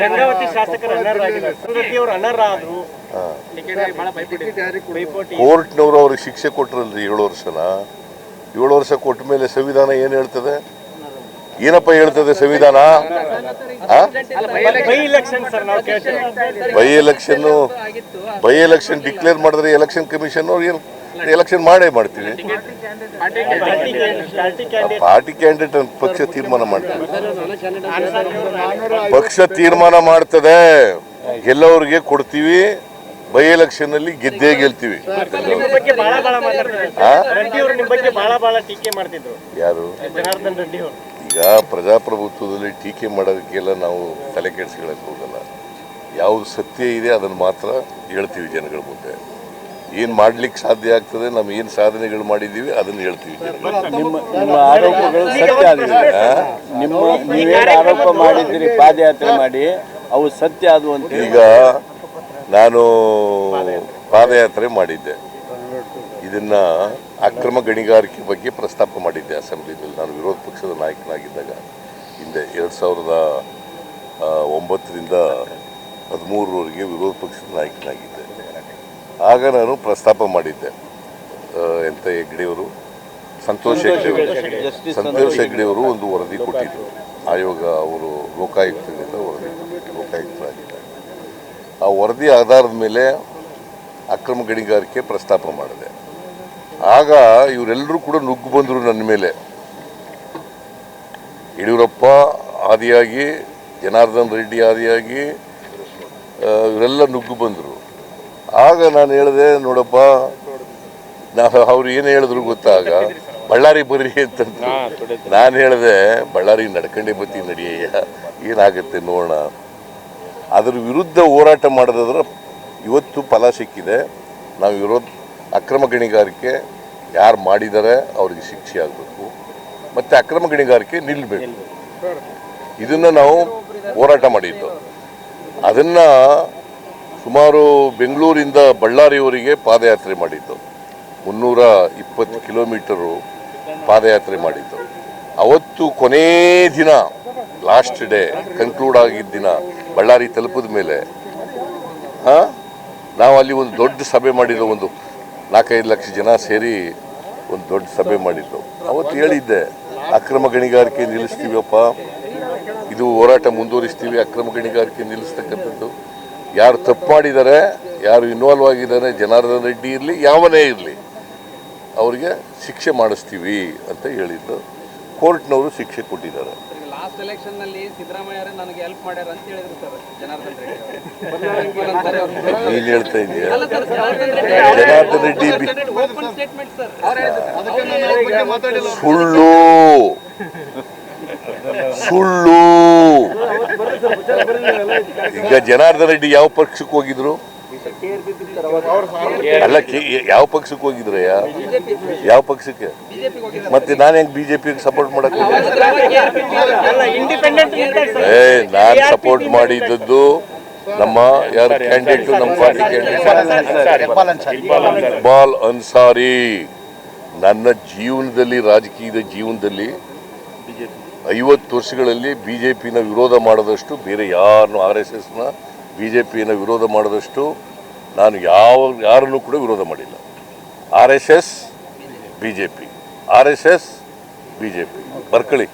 ಗಂಗಾವತಿ ಶಾಸಕರು ಅನರ್ಹರಾಗಿದ್ದಾರೆ ಅನರ್ಹರಾದ್ರು. ಕೋರ್ಟ್ನವರು ಅವ್ರಿಗೆ ಶಿಕ್ಷೆ ಕೊಟ್ಟರಲ್ರಿ ಏಳು ವರ್ಷನ. ಏಳು ವರ್ಷ ಕೊಟ್ಟ ಮೇಲೆ ಸಂವಿಧಾನ ಏನು ಹೇಳ್ತದೆ? ಏನಪ್ಪ ಹೇಳ್ತದೆ ಸಂವಿಧಾನ? ಬೈ ಇಲೆಕ್ಷನ್ ಸರ್ ನಾವು ಕೇಳ್ತೇವೆ. By election by election declare ಮಾಡಿದ್ರೆ ಎಲೆಕ್ಷನ್ ಕಮಿಷನ್ ಅವ್ರು ಏನು ಎಲೆಕ್ಷನ್ ಮಾಡೇ ಮಾಡ್ತೀವಿ. ಪಾರ್ಟಿ ಕ್ಯಾಂಡಿಡೇಟ್ ಪಕ್ಷ ತೀರ್ಮಾನ ಮಾಡ್ತೀವಿ ಪಕ್ಷ ತೀರ್ಮಾನ ಮಾಡ್ತದೆ. ಗೆಲ್ಲೋರಿಗೆ ಕೊಡ್ತೀವಿ. ಬೈ ಎಲೆಕ್ಷನ್ ಅಲ್ಲಿ ಗೆದ್ದೇ ಗೆಲ್ತೀವಿ. ನಿಮ್ಮ ಬಗ್ಗೆ ಬಹಳ ಬಹಳ ಮಾತಾಡ್ತಾರೆ ರೆಡ್ಡಿ ಅವರು ನಿಮ್ಮ ಬಗ್ಗೆ ಬಹಳ ಬಹಳ ಟೀಕೆ ಮಾಡ್ತಿದ್ರು. ಯಾರು? ಜನಾರ್ದನ್ ರೆಡ್ಡಿ ಅವರು. ಈಗ ಪ್ರಜಾಪ್ರಭುತ್ವದಲ್ಲಿ ಟೀಕೆ ಮಾಡೋದಕ್ಕೆಲ್ಲ ನಾವು ತಲೆ ಕೆಡಿಸ್ಕೊಳಕ್ ಹೋಗಲ್ಲ. ಯಾವ್ದು ಸತ್ಯ ಇದೆ ಅದನ್ನು ಮಾತ್ರ ಹೇಳ್ತೀವಿ ಜನಗಳ ಮುಂದೆ. ಏನು ಮಾಡ್ಲಿಕ್ಕೆ ಸಾಧ್ಯ ಆಗ್ತದೆ ನಾವು ಏನು ಸಾಧನೆಗಳು ಮಾಡಿದ್ದೀವಿ ಅದನ್ನು ಹೇಳ್ತೀವಿ. ನಿಮ್ಮ ನಿಮ್ಮ ಆರೋಪಗಳು ಸತ್ಯ ನಿಮ್ಮ ನೀವೇನು ಆರೋಪ ಮಾಡಿದ್ದೀರಿ ಪಾದಯಾತ್ರೆ ಮಾಡಿ ಅವು ಸತ್ಯ ಅದು ಅಂತ ಈಗ ನಾನು ಪಾದಯಾತ್ರೆ ಮಾಡಿದ್ದೆ. ಇದನ್ನ ಅಕ್ರಮ ಗಣಿಗಾರಿಕೆ ಬಗ್ಗೆ ಪ್ರಸ್ತಾಪ ಮಾಡಿದ್ದೆ ಅಸೆಂಬ್ಲಿನಲ್ಲಿ ನಾನು ವಿರೋಧ ಪಕ್ಷದ ನಾಯಕನಾಗಿದ್ದಾಗ ಹಿಂದೆ ಎರಡು ಸಾವಿರದ ಒಂಬತ್ತರಿಂದ ಹದಿಮೂರರವರೆಗೆ ವಿರೋಧ ಪಕ್ಷದ ನಾಯಕನಾಗಿದ್ದೆ. ಆಗ ನಾನು ಪ್ರಸ್ತಾಪ ಮಾಡಿದ್ದೆ ಎಂತ ಹೆಗ್ಡೆಯವರು? ಸಂತೋಷ್ ಹೆಗ್ಡೆಯವರು. ಜಸ್ಟಿಸ್ ಸಂತೋಷ್ ಹೆಗ್ಡೆಯವರು ಒಂದು ವರದಿ ಕೊಟ್ಟಿದ್ದರು ಆಯೋಗ ಅವರು ಲೋಕಾಯುಕ್ತದಿಂದ ವರದಿ ಕೊಟ್ಟಿದ್ದರು ಲೋಕಾಯುಕ್ತರಾಗಿದ್ದ ಆ ವರದಿ ಆಧಾರದ ಮೇಲೆ ಅಕ್ರಮ ಗಣಿಗಾರಿಕೆ ಪ್ರಸ್ತಾಪ ಮಾಡಿದೆ. ಆಗ ಇವರೆಲ್ಲರೂ ಕೂಡ ನುಗ್ಗು ಬಂದರು ನನ್ನ ಮೇಲೆ. ಯಡಿಯೂರಪ್ಪ ಆದಿಯಾಗಿ ಜನಾರ್ದನ್ ರೆಡ್ಡಿ ಆದಿಯಾಗಿ ಇವರೆಲ್ಲ ನುಗ್ಗು ಬಂದರು. ಆಗ ನಾನು ಹೇಳಿದೆ ನೋಡಪ್ಪ ನಾವು ಅವ್ರು ಏನು ಹೇಳಿದ್ರು ಗೊತ್ತಾಗ ಬಳ್ಳಾರಿ ಬರ್ರಿ ಅಂತ ನಾನು ಹೇಳಿದೆ ಬಳ್ಳಾರಿ ನಡ್ಕೊಂಡೇ ಬತ್ತಿ ನಡಿಯಯ್ಯ ಏನಾಗುತ್ತೆ ನೋಡೋಣ. ಅದ್ರ ವಿರುದ್ಧ ಹೋರಾಟ ಮಾಡೋದಾದ್ರೆ ಇವತ್ತು ಫಲ ಸಿಕ್ಕಿದೆ. ನಾವು ವಿರೋಧ ಅಕ್ರಮ ಗಣಿಗಾರಿಕೆ ಯಾರು ಮಾಡಿದ್ದಾರೆ ಅವ್ರಿಗೆ ಶಿಕ್ಷೆ ಆಗಬೇಕು. ಮತ್ತು ಅಕ್ರಮ ಗಣಿಗಾರಿಕೆ ನಿಲ್ಲಬೇಕು ಇದನ್ನು ನಾವು ಹೋರಾಟ ಮಾಡಿದ್ದು. ಅದನ್ನು ಸುಮಾರು ಬೆಂಗಳೂರಿಂದ ಬಳ್ಳಾರಿಯವರಿಗೆ ಪಾದಯಾತ್ರೆ ಮಾಡಿದ್ದು. ಮುನ್ನೂರ ಇಪ್ಪತ್ತು ಕಿಲೋಮೀಟರು ಪಾದಯಾತ್ರೆ ಮಾಡಿದ್ದು. ಅವತ್ತು ಕೊನೇ ದಿನ ಲಾಸ್ಟ್ ಡೇ ಕನ್ಕ್ಲೂಡ್ ಆಗಿದ್ದ ದಿನ, ಬಳ್ಳಾರಿ ತಲುಪಿದ ಮೇಲೆ, ಹಾಂ? ನಾವು ಅಲ್ಲಿ ಒಂದು ದೊಡ್ಡ ಸಭೆ ಮಾಡಿದ್ದು, ಒಂದು ನಾಲ್ಕೈದು ಲಕ್ಷ ಜನ ಸೇರಿ ಒಂದು ದೊಡ್ಡ ಸಭೆ ಮಾಡಿದ್ದು. ಅವತ್ತು ಹೇಳಿದ್ದೆ, ಅಕ್ರಮ ಗಣಿಗಾರಿಕೆ ನಿಲ್ಲಿಸ್ತೀವಪ್ಪ. ಇದು ಹೋರಾಟ ಮುಂದುವರಿಸ್ತೀವಿ, ಅಕ್ರಮ ಗಣಿಗಾರಿಕೆ ನಿಲ್ಲಿಸ್ತಕ್ಕಂಥದ್ದು. ಯಾರು ತಪ್ಪು ಮಾಡಿದ್ದಾರೆ ಯಾರು ಇನ್ವಾಲ್ವ್ ಆಗಿದ್ದಾರೆ ಜನಾರ್ದನ್ ರೆಡ್ಡಿ ಇರಲಿ ಯಾವನೇ ಇರಲಿ ಅವರಿಗೆ ಶಿಕ್ಷೆ ಮಾಡಿಸ್ತೀವಿ ಅಂತ ಹೇಳಿದ್ದು. ಕೋರ್ಟ್ನವರು ಶಿಕ್ಷೆ ಕೊಟ್ಟಿದ್ದಾರೆ. ಲಾಸ್ಟ್ ಎಲೆಕ್ಷನ್ನಲ್ಲಿ ಸಿದ್ದರಾಮಯ್ಯ ನನಗೆ ಹೆಲ್ಪ್ ಮಾಡ್ಯಾರ ಅಂತ ಹೇಳಿದ್ರು ಸರ್ ಜನಾರ್ದನ್ ರೆಡ್ಡಿ ಅವರು. ನೀನು ಹೇಳ್ತಾ ಇದೀಯ? ಜನಾರ್ದನ್ ರೆಡ್ಡಿ ಸುಳ್ಳು. ಸುಳ್ಳು. ಈಗ ಜನಾರ್ದನ್ ರೆಡ್ಡಿ ಯಾವ ಪಕ್ಷಕ್ಕೆ ಹೋಗಿದ್ರು? ಅಲ್ಲ ಯಾವ ಪಕ್ಷಕ್ಕೆ ಹೋಗಿದ್ರಯ್ಯ? ಯಾವ ಪಕ್ಷಕ್ಕೆ? ಮತ್ತೆ ನಾನು ಹೆಂಗ್ ಬಿಜೆಪಿಗೆ ಸಪೋರ್ಟ್ ಮಾಡಕ್ ನಾನು ಸಪೋರ್ಟ್ ಮಾಡಿದ್ದದ್ದು ನಮ್ಮ ಯಾರು ಕ್ಯಾಂಡಿಡೇಟ್ ನಮ್ಮ ಪಾರ್ಟಿ ಇಕ್ಬಾಲ್ ಅನ್ಸಾರಿ. ನನ್ನ ಜೀವನದಲ್ಲಿ, ರಾಜಕೀಯದ ಜೀವನದಲ್ಲಿ ಐವತ್ತು ವರ್ಷಗಳಲ್ಲಿ ಬಿ ಜೆ ಪಿನ ವಿರೋಧ ಮಾಡೋದಷ್ಟು ಬೇರೆ ಯಾರನ್ನು ಆರ್ ಎಸ್ ಎಸ್ನ ಬಿ ಜೆ ಪಿಯನ್ನು ವಿರೋಧ ಮಾಡೋದಷ್ಟು ನಾನು ಯಾವ ಯಾರನ್ನು ಕೂಡ ವಿರೋಧ ಮಾಡಿಲ್ಲ. R S S B J P R S S B J P ಬರ್ಕಳಿ.